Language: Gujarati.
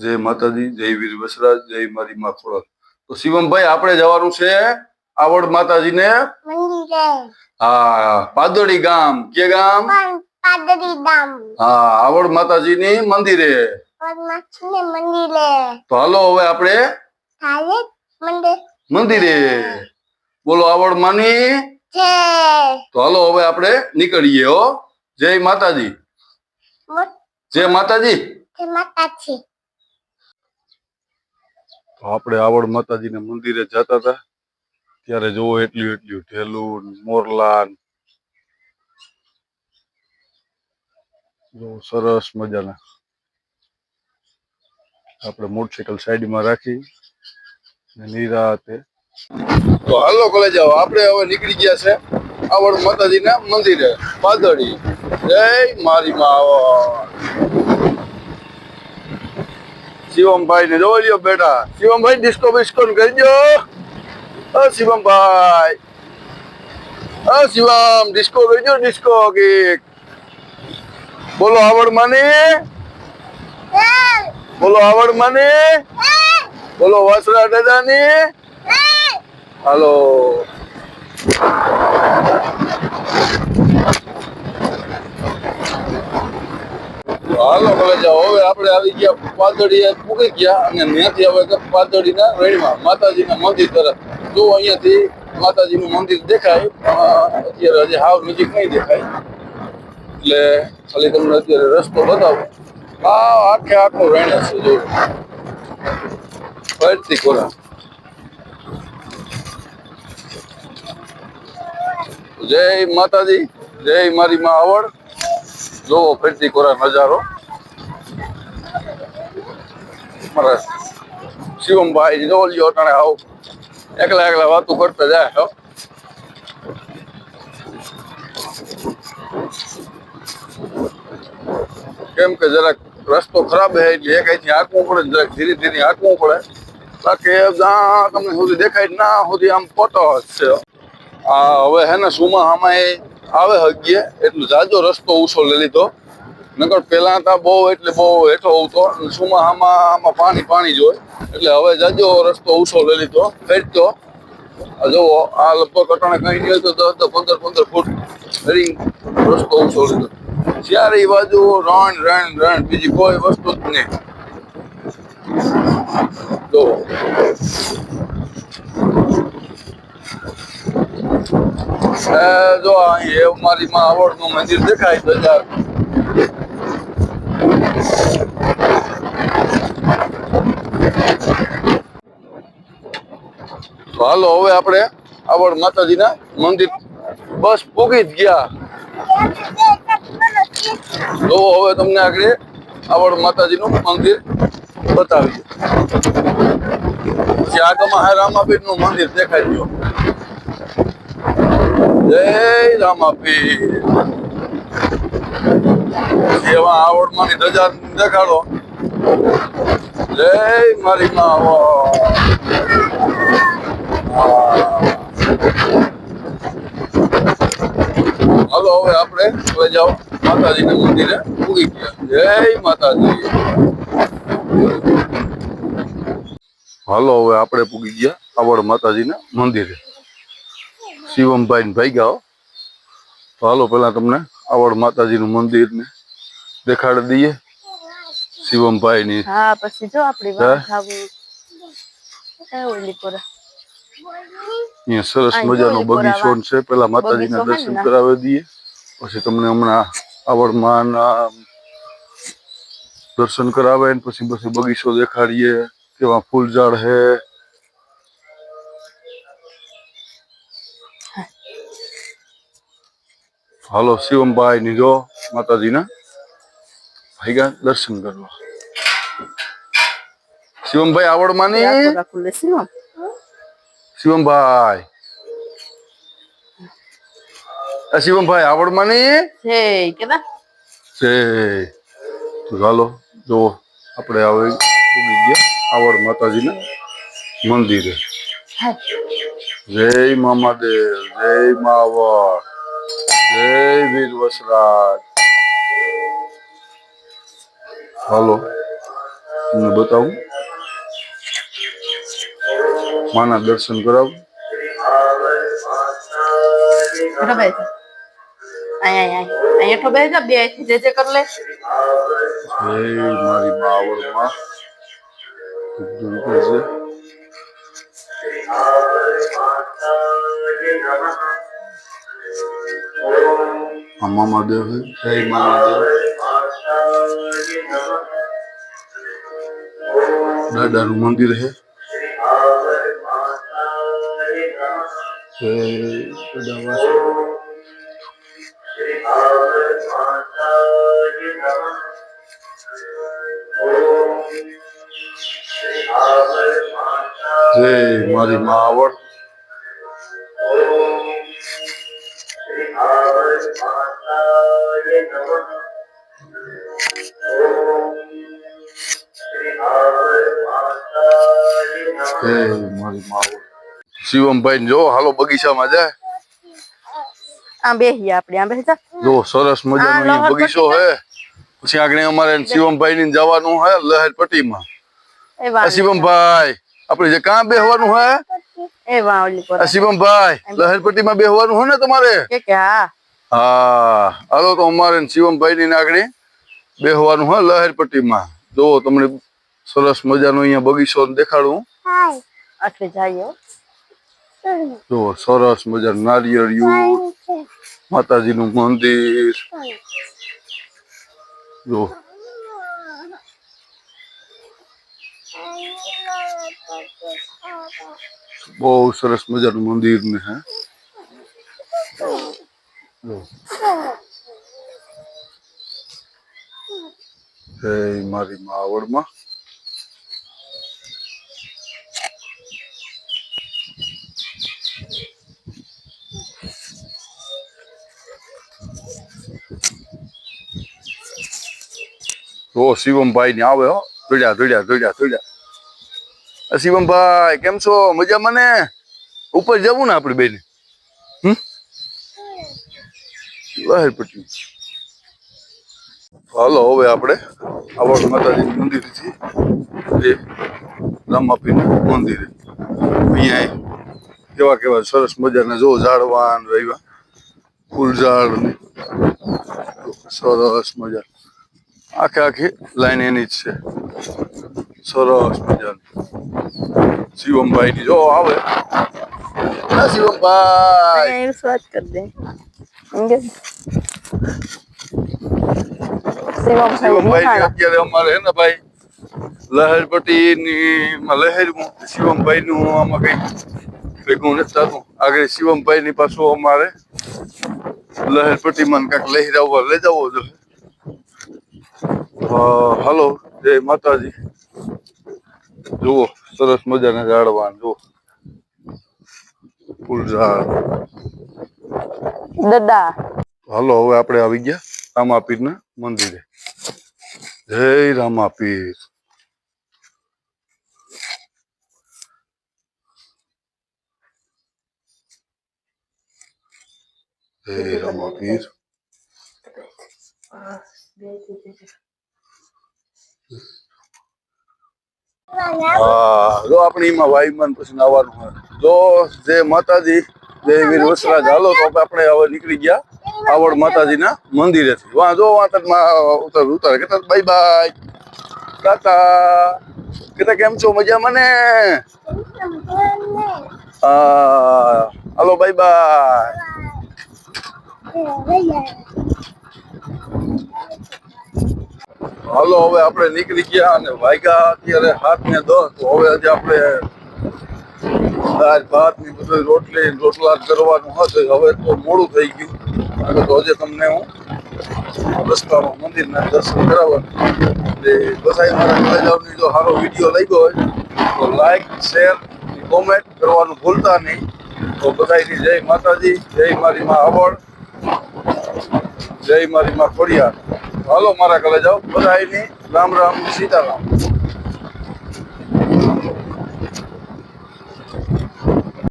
જય માતાજી જય વીર વસરાજ જય મારી માં ખોળક તો શિવમભાઈ આપણે જવાનું છે આવડ માતાજીને? ને હા પાદડી ગામ. કે ગામ? હા આવડ માતાજીની મંદિરે. મંદિરે. તો હાલો હવે આપણે મંદિરે. બોલો આવડ માની. તો હાલો હવે આપણે નીકળીએ હો. જય માતાજી. જય માતાજી. મોટે માતા છે તો આપણે આવડ માતાજીના મંદિરે જતા હતા. ત્યારે જોવો એટલું એટલું ઢેલું મોરલાન ને. સરસ મજાના. આપણે મોટરસાયકલ સાઈડમાં રાખી ને નિરાતે તો હાલો કોલેજ આવો. આપણે હવે નીકળી ગયા છે આવડ માતાજીના મંદિરે. પાદળી. જય મારી માં શિવમભાઈ ને જોઈ લ્યો બેટા. શિવમભાઈ ડિસ્કો બિસ્કો કરજો અ શિવમભાઈ. અ શિવમ ડિસ્કો કરજો ડિસ્કો કેક બોલો, આવડ માની? બોલો, આવડ માની? બોલો, વાસરા દાદાની? હાલો. હાલો હવે જાઓ. હવે આપણે આવી ગયા પાદળી પૂગી ગયા અને ત્યાંથી હવે પાદળીના રણીમાં, માતાજીના મંદિર તરફ. જો અહીંયાથી માતાજીનું મંદિર દેખાય અત્યારે હજી હાવ નજીક નહીં દેખાય. એટલે ખાલી તમને અત્યારે રસ્તો બતાવો. આ આખે આખું રેણે છે, જો. ફરતી કોરા જય માતાજી, જય મારી માં આવડ. જોવો ફરતી કોરા નજારો. મારા શિવમભાઈ જોલ્યો અટાણે આવો. એકલા એકલા વાતો કરતા જાય, હો. કેમ કે જરાક રસ્તો ખરાબ હે એટલે એક અહીંથી હાંકવું પડે જરાક ધીરે ધીરે હાંકવું પડે. બાકી જ્યાં તમને સુધી દેખાય ના સુધી આમ પોતો જ છે આ હવે હે ને સુમા આમાં આવે હગીએ, એટલું જાજો રસ્તો ઉછો લઈ લીધો. નકર પેલા તા બહુ એટલે બહુ હેઠો ઉતો સુમા આમાં આમાં પાણી પાણી જ એટલે હવે જાજો રસ્તો ઉછો લઈ લીધો ફેરતો આ જુઓ આ લગભગ અટાણે કઈ નહીં તો દસ પંદર પંદર ફૂટ હરી રસ્તો ઉછો લીધો. જ્યારે એ બાજુ રણ રણ રણ, બીજી કોઈ વસ્તુ જ નહીં. જો એ જો અહીં એ મારી માં આવડનું મંદિર દેખાય તો તો હાલો, હવે આપણે આવડ માતાજીના મંદિર બસ પૂગી જ ગયા. તો હવે તમને આગળ આવડ માતાજીનું મંદિર બતાવીએ. પછી આગળમાં હે રામાપીરનું મંદિર દેખાય ગયો. જય રામાપી એવા આવડમાંની ધજા દેખાડો. જય મારી મા હાલો, હવે આપણે હવે જાઓ માતાજીના મંદિરે. પૂગી ગયા. જય માતાજી. હાલો, હવે આપણે પૂગી ગયા આવડ માતાજીના મંદિરે. શિવમભાઈ ને ભાઈ ગયા તો હાલો પેલા તમને આવડ માતાજીનું મંદિર ને દેખાડી દઈએ. શિવમભાઈ ની હા પછી જો આપડી હે? વાત ખાવું એ ઓલી કોરા અહીંયા સરસ અહીં મજાનો ડોલી બગીચો કોરાવા. છે. પેલા માતાજીના બગીચો દર્શન હોય ને? કરાવી દઈએ. પછી તમને હમણાં આવડમાં દર્શન કરાવે ને પછી પછી બગીચો દેખાડીએ. કેવા ફૂલ ઝાડ હે. હાલો શિવમભાઈ ની જો માતાજીના ભાઈગા દર્શન કરવા. શિવમભાઈ આવડમાની? કોરા ખુલે છે ને શિવમભાઈ શિવમભાઈ આવડ માની છે તો જો આપણે આવે ગયા આવડ માતાજીના મંદિરે. જય મામાદેવ જય માવડ જય વીર વસરાજ હાલો તમને બતાવું? માના દર્શન કરાવું? મારી મા આવડમાં દૂર મહાદેવ જય મામા દેવ દાદાનું મંદિર મા જય મારી મા આવડ શિવમભાઈ જો હાલો બગીચામાં જાય. આમ બેહીએ આપણે આમ બેસી જો. સરસ મજાનો બગીચો હે. પછી આગળ અમારે શિવમભાઈ ને જવાનું હે લહેર પટ્ટીમાં. શિવમભાઈ આપણે જે કાં બેહવાનું હે? એ વાહ ઓલી પર આ શિવમભાઈ લહેરપટ્ટીમાં બેહવાનું હો ને તમારે? કે કે હા. હા હાલો તો અમારે શિવમભાઈ ની નાગડી બેહવાનું હો લહેરપટ્ટીમાં. જો તમને સરસ મજાનો અહીંયા બગીચો દેખાડું હાય. જાયો જઈએ હો. જો સરસ મજાનું નારિયેળિયું માતાજીનું મંદિર. જો. બહુ સરસ મજાનું મંદિર ને હે જો. જય મારી મા આવડમાં જો શિવમભાઈ ને આવે હો ધોડ્યા ધોડ્યા ધોડ્યા ધોડ્યા આ શિવમભાઈ, કેમ છો? મજામાં ને? ઉપર જવું ને આપણે બેન? લહેર પટેલ હાલો, હવે આપણે આવડ માતાજી મંદિર છે. રામાપીનું મંદિર. અહીંયા કેવા કેવા સરસ મજાના જો ઝાડવાન રહ્યા ફૂલ ઝાડ ને. સરસ મજા. આખે આખી લાઈન એની જ છે. સરસ મજાની. શિવમભાઈ ની જો આવે. શિવમભાઈ. કરી દે. શિવમભાઈ અત્યારે અમારે હે ને ભાઈ લહેરપટ્ટી ની લહેર શિવમભાઈ નું આમાં કઈ ભેગું નથી થતું. આગળ શિવમભાઈ ની પાછું અમારે લહેરપટ્ટી માં કાંઈક લહેરાવવા લઈ જવો જોઈએ હલો જય માતાજી. જુઓ. સરસ મજાના ઝાડવાન જો ફૂલ ઝાડ. દાદા. હાલો હવે આપણે આવી ગયા રામાપીર ના મંદિરે. જય રામાપીર. જય રામાપીર. હા જો આપણે એમાં વાયુમાન પછી નાવાનું હોય. જો જે માતાજી જય વીર વસરાજ હાલો તો આપણે હવે નીકળી ગયા આવડ માતાજીના મંદિરેથી. વાં જો વાં તક ઉતર ઉતર. કે બાય બાય. કાકા કેતા કેમ છો? મજા મને હાલો બાય બાય. હાલો, હવે આપણે નીકળી ગયા અને વાગ્યા અત્યારે હાથ ને દસ. તો હવે આજે આપણે દાળ, ભાતની બધું રોટલી રોટલા કરવાનું હશે. હવે તો મોડું થઈ ગયું. અને તો આજે તમને હું રસ્તામાં મંદિરના દર્શન કરાવવાનું. એટલે બધાય મારા કલેજાઓની જો સારો વીડિયો લાગ્યો હોય, તો લાઈક શેર કોમેન્ટ કરવાનું ભૂલતા નહીં. તો બધાયની જય માતાજી, જય મારી માં આવડ જય મારી માં ખોડિયાર. હાલો મારા કલેજાઓ બધાયની રામ રામ સીતારામ.